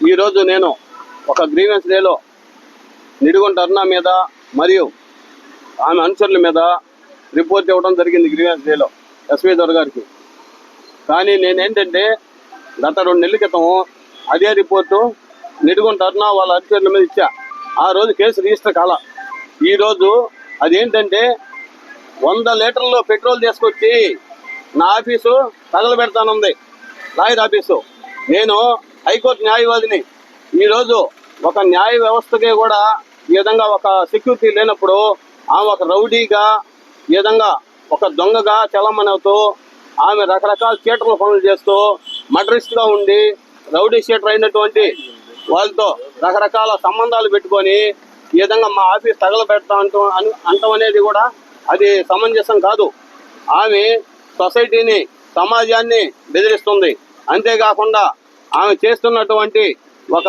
ఈరోజు నేను ఒక గ్రీవెన్స్ డేలో నిడుగుంట అరుణ మీద మరియు ఆమె అనుచరుల మీద రిపోర్ట్ ఇవ్వడం జరిగింది గ్రీవెన్స్ డేలో ఎస్వి దొర గారికి. కానీ నేనేంటంటే గత రెండు నెలల క్రితం అదే రిపోర్టు నిడుగుంట అరుణ వాళ్ళ అనుచరుల మీద ఇచ్చా. ఆ రోజు కేసు రిజిస్టర్ కాల. ఈరోజు అదేంటంటే వంద లీటర్లు పెట్రోల్ తీసుకొచ్చి నా ఆఫీసు తగలబెడతానుంది. Lawyer office. నేను హైకోర్టు న్యాయవాదిని. ఈరోజు ఒక న్యాయ వ్యవస్థకి కూడా ఈ విధంగా ఒక సెక్యూరిటీ లేనప్పుడు ఆమె ఒక రౌడీగా ఈ విధంగా ఒక దొంగగా చలమనవుతూ ఆమె రకరకాల చీటల పనులు చేస్తూ మటరిస్ట్గా ఉండి రౌడీ షీటర్ అయినటువంటి వాళ్ళతో రకరకాల సంబంధాలు పెట్టుకొని ఈ విధంగా మా ఆఫీస్ తగలబెడతా అంటూ అను అనేది కూడా అది సమంజసం కాదు. ఆమె సొసైటీని సమాజాన్ని బెదిరిస్తుంది. అంతేకాకుండా ఆమె చేస్తున్నటువంటి ఒక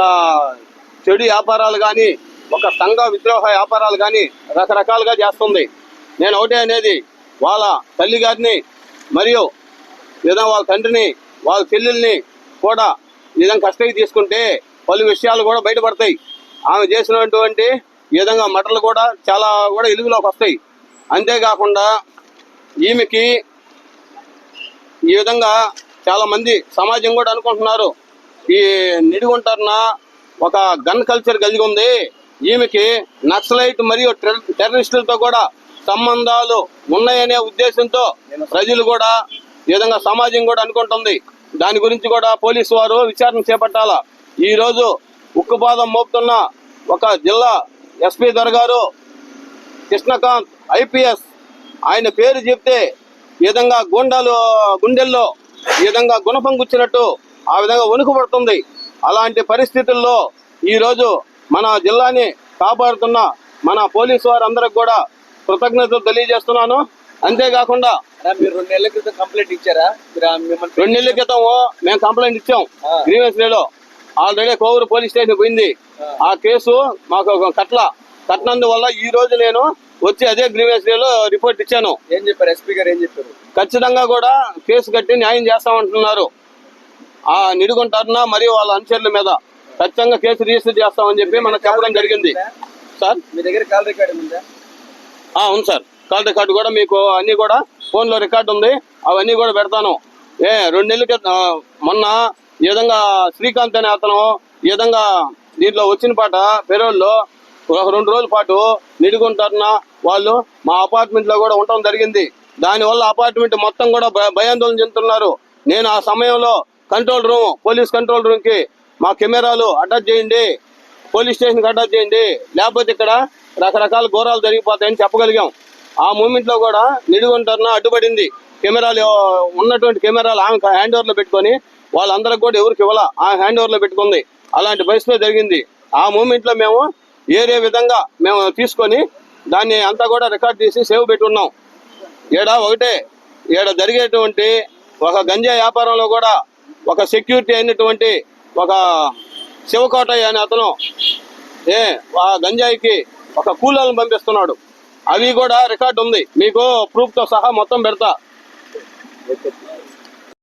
చెడు వ్యాపారాలు కానీ ఒక సంఘ విద్రోహ వ్యాపారాలు కానీ రకరకాలుగా చేస్తుంది. నేను ఒకటే అనేది వాళ్ళ తల్లి గారిని మరియు ఏదైనా వాళ్ళ తండ్రిని వాళ్ళ చెల్లెల్ని కూడా ఈ విధంగా కష్టం తీసుకుంటే పలు విషయాలు కూడా బయటపడతాయి. ఆమె చేసినటువంటి ఈ విధంగా మటలు కూడా చాలా కూడా ఇలుగులోకి వస్తాయి. అంతేకాకుండా ఈమెకి ఈ విధంగా చాలామంది సమాజం కూడా అనుకుంటున్నారు. ఈ నిడిగుంటారన ఒక గన్ కల్చర్ కలిగి ఉంది. ఈమెకి నక్సలైట్ మరియు టెర్రరిస్టులతో కూడా సంబంధాలు ఉన్నాయనే ఉద్దేశంతో ప్రజలు కూడా ఈ విధంగా సమాజం కూడా అనుకుంటుంది. దాని గురించి కూడా పోలీసు వారు విచారణ చేపట్టాల. ఈ రోజు ఉక్కుపాదం మోపుతున్న ఒక జిల్లా ఎస్పీ దొరగారు కృష్ణకాంత్ ఐపీఎస్. ఆయన పేరు చెప్తే ఈ విధంగా గుండెలు గుండెల్లో ఈ విధంగా గుణపం గుచ్చినట్టు ఆ విధంగా వణుకు పడుతుంది అలాంటి పరిస్థితుల్లో ఈ రోజు మన జిల్లాని కాపాడుతున్న మన పోలీసు వారందరికి కూడా కృతజ్ఞతలు తెలియజేస్తున్నాను. అంతేకాకుండా మీరు రెండు నెలల క్రితం కంప్లైంట్ ఇచ్చారా? రెండు నెలల క్రితం మేము కంప్లైంట్ ఇచ్చాం. గ్రీవెన్స్ డేలో ఆల్రెడీ కోవూరు పోలీస్ స్టేషన్ పోయింది. ఆ. కేసు మాకు కట్ల కట్టినందువల్ల ఈ రోజు నేను వచ్చి అదే గ్రీవెన్స్ డేలో రిపోర్ట్ ఇచ్చాను. ఏం చెప్పారు? ఎస్పీ గారు ఏం చెప్పారు? ఖచ్చితంగా కూడా కేసు కట్టి న్యాయం చేస్తామంటున్నారు. ఆ నిడుగుంటారన మరియు వాళ్ళ అనుచరుల మీద ఖచ్చితంగా కేసు రిజిస్టర్ చేస్తామని చెప్పి మనకు చెప్పడం జరిగింది. సార్? మీ దగ్గర కాల్ రికార్డింగ్ ఉందా? ఆ, అవును సార్. కాల్ రికార్డు కూడా మీకు అన్ని కూడా ఫోన్లో రికార్డు ఉంది. అవన్నీ కూడా పెడతాను. ఏ రెండు నెలల క్రితం మొన్న ఈ విధంగా శ్రీకాంత్ అనే అతను ఈ విధంగా దీంట్లో వచ్చిన పాట పెరోల్లో ఒక రెండు రోజుల పాటు నిడుకుంటారన్న వాళ్ళు మా అపార్ట్మెంట్లో కూడా ఉండటం జరిగింది. దానివల్ల అపార్ట్మెంట్ మొత్తం కూడా భయ- భయాందోళన చెందుతున్నారు. నేను ఆ సమయంలో కంట్రోల్ రూమ్ పోలీస్ కంట్రోల్ రూమ్కి మా కెమెరాలు అటాచ్ చేయండి. పోలీస్ స్టేషన్కి అటాచ్ చేయండి. లేకపోతే ఇక్కడ రకరకాల ఘోరాలు జరిగిపోతాయని చెప్పగలిగాం. ఆ మూమెంట్లో కూడా నిడుగుంటారన అడ్డుపడింది. కెమెరాలు ఉన్నటువంటి కెమెరాలు ఆమె హ్యాండ్ ఓవర్లో పెట్టుకొని వాళ్ళందరికి కూడా ఎవరికి ఇవ్వాల? ఆ హ్యాండ్ ఓవర్లో పెట్టుకుంది. అలాంటి పరిస్థితి జరిగింది. ఆ మూమెంట్లో మేము ఏరే విధంగా మేము తీసుకొని దాన్ని అంతా కూడా రికార్డ్ చేసి సేవ్ పెట్టున్నాం. ఏడా ఒకటే. ఏడ జరిగేటువంటి ఒక గంజా వ్యాపారంలో కూడా ఒక సెక్యూరిటీ అయినటువంటి ఒక శివకోటయ్య అనే అతను ఏ ఆ గంజాయికి ఒక కూలీలను పంపిస్తున్నాడు. అవి కూడా రికార్డు ఉంది. మీకు ప్రూఫ్తో సహా మొత్తం పెడతా.